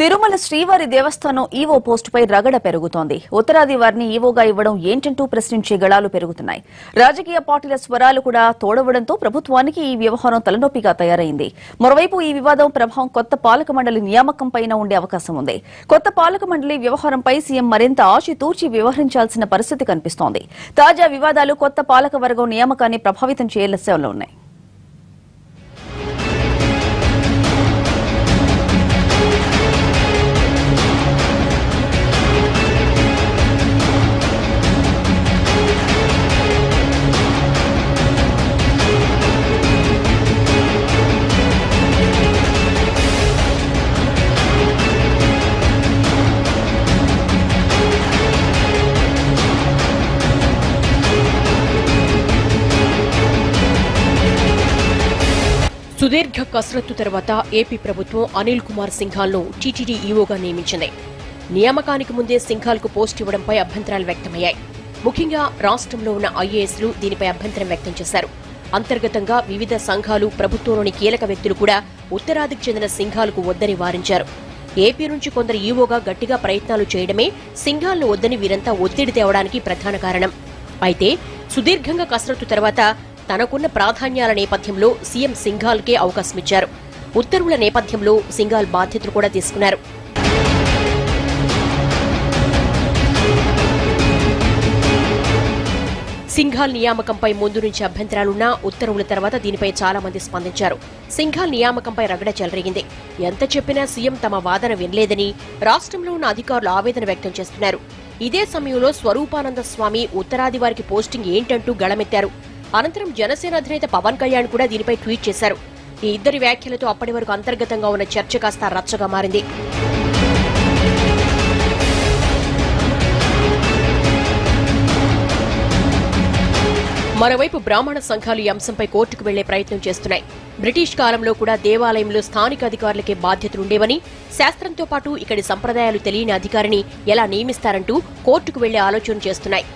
తిరుమల శ్రీవారి దేవస్థానం ఈవో పోస్టుపై రగడ పెరుగుతోంది. ఉత్తరాది వారిని ఈవోగా ఇవ్వడం ఏంటంటూ ప్రశ్నించే గళాలు పెరుగుతున్నాయి. రాజకీయ పార్టీల స్వరాలు కూడా తోడవడంతో ప్రభుత్వానికి ఈ వ్యవహారం తలనొప్పిగా తయారైంది. మరోవైపు ఈ వివాదం ప్రభావం కొత్త పాలక మండలి నియామకం పైన ఉండే అవకాశం ఉంది. కొత్త పాలక మండలి వ్యవహారంపై సీఎం మరింత ఆచితూర్చి వ్యవహరించాల్సిన పరిస్థితి కనిపిస్తోంది. తాజా వివాదాలు కొత్త పాలక వర్గం నియామకాన్ని ప్రభావితం చేయలసేవలో ఉన్నాయి. సుదీర్ఘ కసరత్తు తర్వాత ఏపీ ప్రభుత్వం అనిల్ కుమార్ సింఘాల్ను టీటీడీ ఈవోగా నియమించింది. నియామకానికి ముందే సింఘాల్కు పోస్ట్ ఇవ్వడంపై అభ్యంతరాలు వ్యక్తమయ్యాయి. ముఖ్యంగా రాష్ట్రంలో ఉన్న ఐఏఎస్లు దీనిపై అభ్యంతరం వ్యక్తం చేశారు. అంతర్గతంగా వివిధ సంఘాలు ప్రభుత్వంలోని కీలక వ్యక్తులు కూడా ఉత్తరాదికి చెందిన సింఘాలకు వద్దని వారించారు. ఏపీ నుంచి కొందరు ఈవోగా గట్టిగా ప్రయత్నాలు చేయడమే సింఘాలను వద్దని వీరంతా ఒత్తిడి తేవడానికి ప్రధాన కారణం. అయితే సుదీర్ఘంగా కసరత్తు తర్వాత తనకున్న ప్రాధాన్యాల నేపథ్యంలో సీఎం సింఘాల్కే అవకాశమిచ్చారు ఉత్తర్వుల నేపథ్యంలో సింఘాల్ బాధ్యతలు కూడా తీసుకున్నారు. సింఘాల్ నియామకంపై ముందు నుంచి అభ్యంతరాలున్నా ఉత్తర్వుల తర్వాత దీనిపై చాలా మంది స్పందించారు. సింఘాల్ నియామకంపై రగడ చెలరేగింది. ఎంత చెప్పినా సీఎం తమ వాదన వినలేదని రాష్ట్రంలో ఉన్న అధికారులు ఆవేదన వ్యక్తం చేస్తున్నారు. ఇదే సమయంలో స్వరూపానంద స్వామి ఉత్తరాది వారికి పోస్టింగ్ ఏంటంటూ గళమెత్తారు. అనంతరం జనసేన అధినేత పవన్ కళ్యాణ్ కూడా దీనిపై ట్వీట్ చేశారు. ఈ ఇద్దరి వ్యాఖ్యలతో అప్పటి వరకు అంతర్గతంగా ఉన్న చర్చ కాస్త రచ్చగా మారింది. మరోవైపు బ్రాహ్మణ సంఘాలు ఈ అంశంపై కోర్టుకు వెళ్ళే ప్రయత్నం చేస్తున్నాయి. బ్రిటిష్ కాలంలో కూడా దేవాలయంలో స్థానిక అధికారులకే బాధ్యతలుండేవని శాస్త్రంతో పాటు ఇక్కడి సంప్రదాయాలు తెలియని అధికారిని ఎలా నియమిస్తారంటూ కోర్టుకు వెళ్ళే ఆలోచన చేస్తున్నాయి.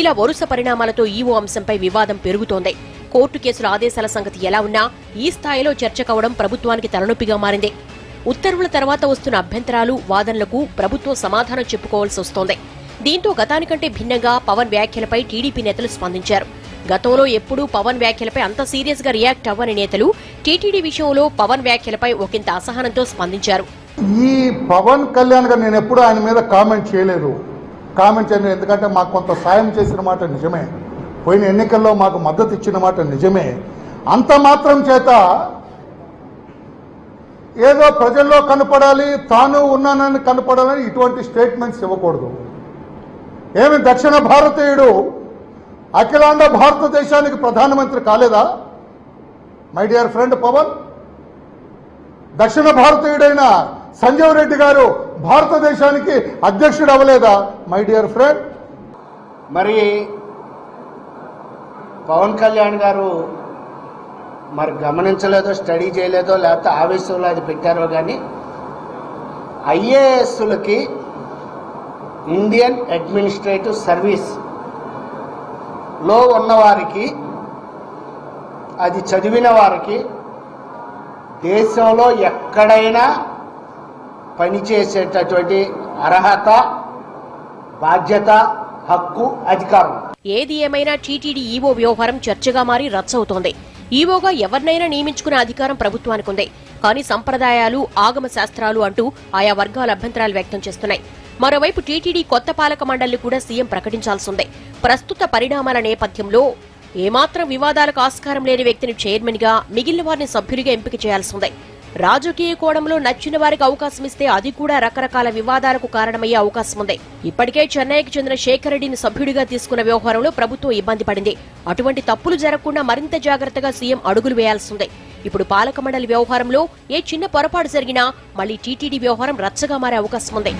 ఇలా వరుస పరిణామాలతో ఈవో అంశంపై వివాదం పెరుగుతోంది. కోర్టు కేసుల ఆదేశాల సంగతి ఎలా ఉన్నా ఈ స్థాయిలో చర్చ కావడం ప్రభుత్వానికి తలనొప్పిగా మారింది. ఉత్తర్వుల తర్వాత వస్తున్న అభ్యంతరాలు వాదనలకు ప్రభుత్వం సమాధానం చెప్పుకోవాల్సి వస్తోంది. దీంతో గతానికంటే భిన్నంగా పవన్ వ్యాఖ్యలపై టీడీపీ నేతలు స్పందించారు. గతంలో ఎప్పుడూ పవన్ వ్యాఖ్యలపై అంత సీరియస్గా రియాక్ట్ అవ్వని నేతలు టీటీడీ విషయంలో పవన్ వ్యాఖ్యలపై ఒకంత అసహనంతో స్పందించారు. ఈ పవన్ కళ్యాణ్ గారు నేను ఎప్పుడు ఆయన మీద కామెంట్ చేయలేదు. కామెంట్ చేయను ఎందుకంటే మాకు కొంత సాయం చేసిన మాట నిజమే. పోయిన ఎన్నికల్లో మాకు మద్దతు ఇచ్చిన మాట నిజమే. అంత మాత్రం చేత ఏదో ప్రజల్లో కనపడాలి తాను ఉన్నానని కనపడాలని ఇటువంటి స్టేట్మెంట్స్ ఇవ్వకూడదు. ఏమి దక్షిణ భారతీయుడు అఖిలాండ భారతదేశానికి ప్రధానమంత్రి కాలేదా? My dear friend Pawan? దక్షిణ భారతీయుడైన సంజీవ్ రెడ్డి గారు భారతదేశానికి అధ్యక్షుడు అవ్వలేదా మై డియర్ ఫ్రెండ్? మరి పవన్ కళ్యాణ్ గారు మరి గమనించలేదో స్టడీ చేయలేదో లేకపోతే ఆవేశంలో అది పెట్టారో కానీ ఐఏఎస్లకి ఇండియన్ అడ్మినిస్ట్రేటివ్ సర్వీస్లో ఉన్నవారికి అది చదివిన వారికి దేశంలో ఎక్కడైనా పనిచేసేటటువంటి అర్హత బాధ్యత హక్కు అధికారం. ఏది ఏమైనా టీటీడీ ఈవో వ్యవహారం చర్చగా మారి రచ్చవుతోంది. ఈవోగా ఎవరినైనా నియమించుకునే అధికారం ప్రభుత్వానికి ఉంది కానీ సంప్రదాయాలు ఆగమ శాస్త్రాలు అంటూ ఆయా వర్గాల అభ్యంతరాలు వ్యక్తం చేస్తున్నాయి. మరోవైపు టీటీడీ కొత్త పాలక మండలిని కూడా సీఎం ప్రకటించాల్సిందే. ప్రస్తుత పరిణామాల నేపథ్యంలో ఏమాత్రం వివాదాలకు ఆస్కారం లేని వ్యక్తిని చైర్మన్గా మిగిలిన వారిని సభ్యులుగా ఎంపిక చేయాల్సిందే. రాజకీయ కోణంలో నచ్చిన వారికి అవకాశం ఇస్తే అది కూడా రకరకాల వివాదాలకు కారణమయ్యే అవకాశం ఉంది. ఇప్పటికే చెన్నైకి చెందిన శేఖర్ రెడ్డిని సభ్యుడిగా తీసుకున్న వ్యవహారంలో ప్రభుత్వం ఇబ్బంది పడింది. అటువంటి తప్పులు జరగకుండా మరింత జాగ్రత్తగా సీఎం అడుగులు వేయాల్సిందే ఇప్పుడు పాలక మండలి వ్యవహారంలో ఏ చిన్న పొరపాటు జరిగినా మళ్ళీ టీటీడీ వ్యవహారం రచ్చగా మారే అవకాశం ఉంది.